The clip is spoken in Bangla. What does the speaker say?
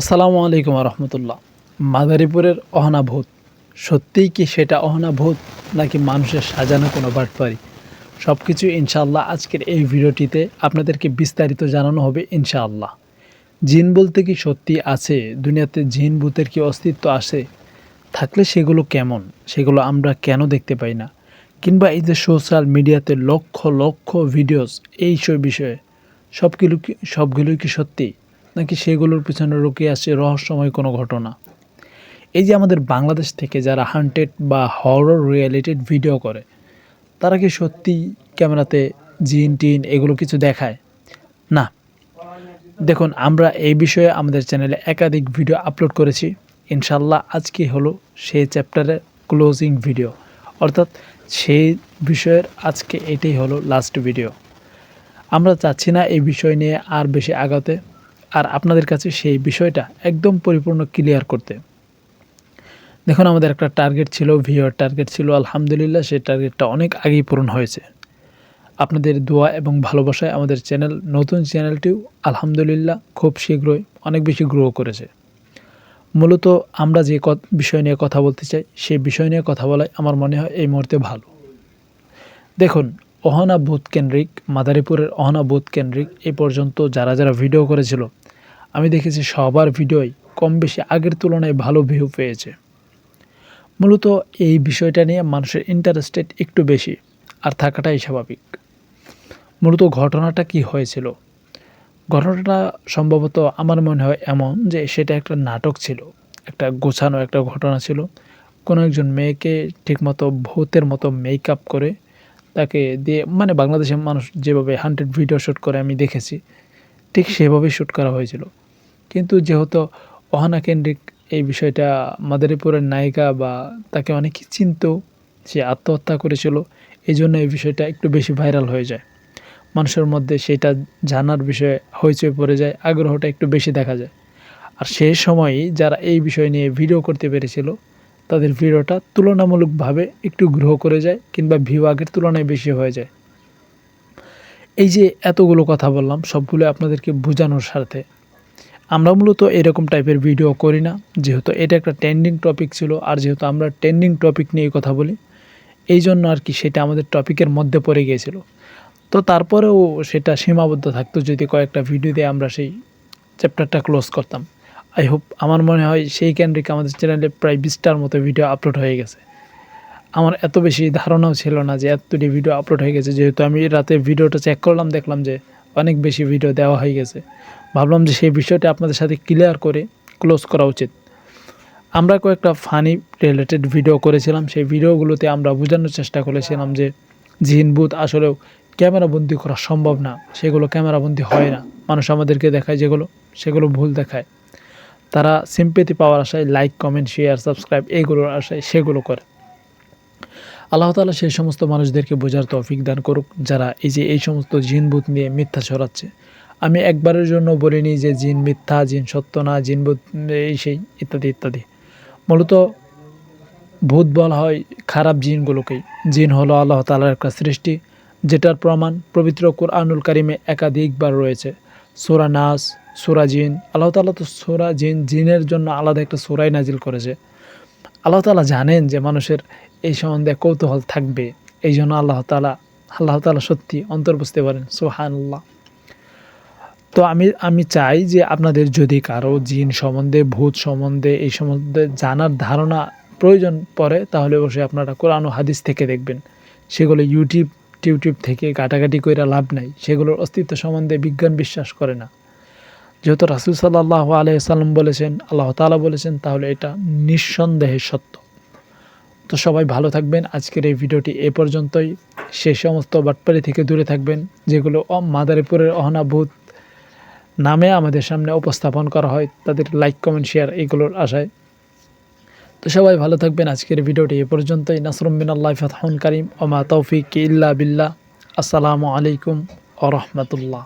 আসসালামু আলাইকুম রহমতুল্লাহ মাদারীপুরের অহনাভূত সত্যিই কি সেটা অহনা ভূত নাকি মানুষের সাজানো কোনো বাটপারি? সব কিছু ইনশাআল্লাহ আজকের এই ভিডিওটিতে আপনাদেরকে বিস্তারিত জানানো হবে ইনশাআল্লাহ। জিন বলতে কি সত্যি আছে? দুনিয়াতে জিন ভূতের কি অস্তিত্ব আছে? থাকলে সেগুলো কেমন? সেগুলো আমরা কেন দেখতে পাই না? কিংবা এই যে সোশ্যাল মিডিয়াতে লক্ষ লক্ষ ভিডিওস, এই বিষয়ে সবগুলো কি সবগুলোই কি সত্যি? নাকি সেগুলোর পিছনে লুকিয়ে আছে রহস্যময় কোনো ঘটনা? এই যে আমাদের বাংলাদেশ থেকে যারা হান্টেড বা হরর রিয়েলিটেড ভিডিও করে, তারা কি সত্যি ক্যামেরাতে জিন টিন এগুলো কিছু দেখায়? না। দেখুন, আমরা এই বিষয়ে আমাদের চ্যানেলে একাধিক ভিডিও আপলোড করেছি। ইনশাল্লাহ আজকে হলো সেই চ্যাপ্টারের ক্লোজিং ভিডিও। অর্থাৎ সেই বিষয়ের আজকে এটাই হলো লাস্ট ভিডিও। আমরা চাচ্ছি না এই বিষয় নিয়ে আর বেশি আগাতে। আর আপনাদের কাছে সেই বিষয়টা একদম পরিপূর্ণ ক্লিয়ার করতে। দেখুন, আমাদের একটা টার্গেট ছিল ভিওর টার্গেট ছিল, আলহামদুলিল্লাহ সেই টার্গেটটা অনেক আগেই পূরণ হয়েছে। আপনাদের দোয়া এবং ভালোবাসায় আমাদের চ্যানেল নতুন চ্যানেলটিও আলহামদুলিল্লাহ খুব শীঘ্রই অনেক বেশি গ্রো করেছে। মূলত আমরা যে বিষয় নিয়ে কথা বলতে চাই, সেই বিষয় নিয়ে কথা বলাই আমার মনে হয় এই মুহূর্তে ভালো। দেখুন, অহনা বুথ কেন্দ্রিক, মাদারীপুরের অহনা বুথ কেন্দ্রিক এ পর্যন্ত যারা যারা ভিডিও করেছিল আমি দেখেছি সবার ভিডিওই কম বেশি আগের তুলনায় ভালো ভিউ পেয়েছে। মূলত এই বিষয়টা নিয়ে মানুষের ইন্টারেস্টেড একটু বেশি আর থাকাটাই স্বাভাবিক। মূলত ঘটনাটা কি হয়েছিল? ঘটনাটা সম্ভবত আমার মনে হয় এমন যে সেটা একটা নাটক ছিল, একটা গোছানো একটা ঘটনা ছিল। কোনো একজন মেয়েকে ঠিকমতো ভূতের মতো মেকআপ করে তাকে দিয়ে মানে বাংলাদেশের মানুষ যেভাবে হান্ড্রেড ভিডিও শ্যুট করে আমি দেখেছি ঠিক সেভাবেই শ্যুট করা হয়েছিল। কিন্তু যেহেতু অহানা কেন্দ্রিক এই বিষয়টা মাদারীপুরের নায়িকা বা তাকে অনেকেই চিনত, সে আত্মহত্যা করেছিল এই জন্য এই বিষয়টা একটু বেশি ভাইরাল হয়ে যায়। মানুষের মধ্যে সেটা জানার বিষয়ে হইচই পড়ে যায়, আগ্রহটা একটু বেশি দেখা যায়। আর সেই সময়ই যারা এই বিষয় নিয়ে ভিডিও করতে পেরেছিল, তাদের ভিডিওটা তুলনামূলকভাবে একটু গ্রহ করে যায় কিংবা ভিউ আগের তুলনায় বেশি হয়ে যায়। এই যে এতগুলো কথা বললাম, সবগুলো আপনাদেরকে বোঝানোর স্বার্থে। আমরা মূলত এরকম টাইপের ভিডিও করি না, যেহেতু এটা একটা ট্রেন্ডিং টপিক ছিল, আর যেহেতু আমরা ট্রেন্ডিং টপিক নিয়ে কথা বলি, এই জন্য আর কি সেটা আমাদের টপিকের মধ্যে পড়ে গিয়েছিল। তো তারপরেও সেটা সীমাবদ্ধ থাকতো, যদি কয়েকটা ভিডিও দিয়ে আমরা সেই চ্যাপ্টারটা ক্লোজ করতাম। আই হোপ আমার মনে হয় সেই কেন্দ্রিক আমাদের চ্যানেলে প্রায় বিশটার মতো ভিডিও আপলোড হয়ে গেছে। আমার এত বেশি ধারণাও ছিল না যে এতটি ভিডিও আপলোড হয়ে গেছে। যেহেতু আমি রাতে ভিডিওটা চেক করলাম, দেখলাম যে অনেক বেশি ভিডিও দেওয়া হয়ে গেছে। ভাবলাম যে সেই বিষয়টা আপনাদের সাথে ক্লিয়ার করে ক্লোজ করা উচিত। আমরা কয়েকটা ফানি রিলেটেড ভিডিও করেছিলাম। সেই ভিডিওগুলোতে আমরা বোঝানোর চেষ্টা করেছিলাম যে জিন বুথ আসলেও ক্যামেরাবন্দি করা সম্ভব না। সেগুলো ক্যামেরাবন্দি হয় না। মানুষ আমাদেরকে দেখায় যেগুলো, সেগুলো ভুল দেখায়। তারা সিম্পেতি পাওয়ার আশায় লাইক কমেন্ট শেয়ার সাবস্ক্রাইব এগুলোর আশায় সেগুলো করে। আল্লাহ তালা সেই সমস্ত মানুষদেরকে বোঝার তৌফিক দান করুক, যারা এই যে এই সমস্ত জিন বুথ নিয়ে মিথ্যা ছড়াচ্ছে। আমি একবারের জন্য বলিনি যে জিন মিথ্যা, জিন সত্য না, জিন বুথ এই সেই ইত্যাদি ইত্যাদি। মূলত ভূত বলা হয় খারাপ জিনগুলোকেই। জিন হলো আল্লাহ তালার একটা সৃষ্টি, যেটার প্রমাণ পবিত্র কোরআনুল কারিমে একাধিকবার রয়েছে। সোরা নাস, সোরা জিন, আল্লাহ তালা তো সোরা জিন, জিনের জন্য আলাদা একটা সোরাই নাজিল করেছে। আল্লাহ তালা জানেন যে মানুষের এই সম্বন্ধে কৌতূহল থাকবে। এই জন্য আল্লাহ তালা আল্লাহ তালা সত্যি অন্তর বুঝতে পারেন সোহানুল্লাহ তো আমি আমি চাই যে আপনাদের যদি কারও জিন সম্বন্ধে, ভূত সম্বন্ধে এই সম্বন্ধে জানার ধারণা প্রয়োজন পড়ে, তাহলে অবশ্যই আপনারা কোরআন ও হাদিস থেকে দেখবেন। সেগুলো ইউটিউব টিউটিউব থেকে কাটাকাটি করে লাভ নাই। সেগুলোর অস্তিত্ব সম্বন্ধে বিজ্ঞান বিশ্বাস করে না। যেহেতু রাসুল সাল্লাহ আলহাম বলেছেন, আল্লাহ তালা বলেছেন, তাহলে এটা নিঃসন্দেহে সত্য। তো সবাই ভালো থাকবেন। আজকের এই ভিডিওটি এ পর্যন্তই। সে সমস্ত বাটপারি থেকে দূরে থাকবেন, যেগুলো মাদারীপুরের অহনাভূত নামে আমাদের সামনে উপস্থাপন করা হয়। তাদের লাইক, কমেন্ট, শেয়ার এইগুলোর আশায়। তো সবাই ভালো থাকবেন। আজকের ভিডিওটি এ পর্যন্তই। নাসরুমিন আল্লাহ ফাতহুন করিম। ওমা তৌফিক ইল্লা বিল্লাহ। আসসালামু আলাইকুম ও রহমতুল্লাহ।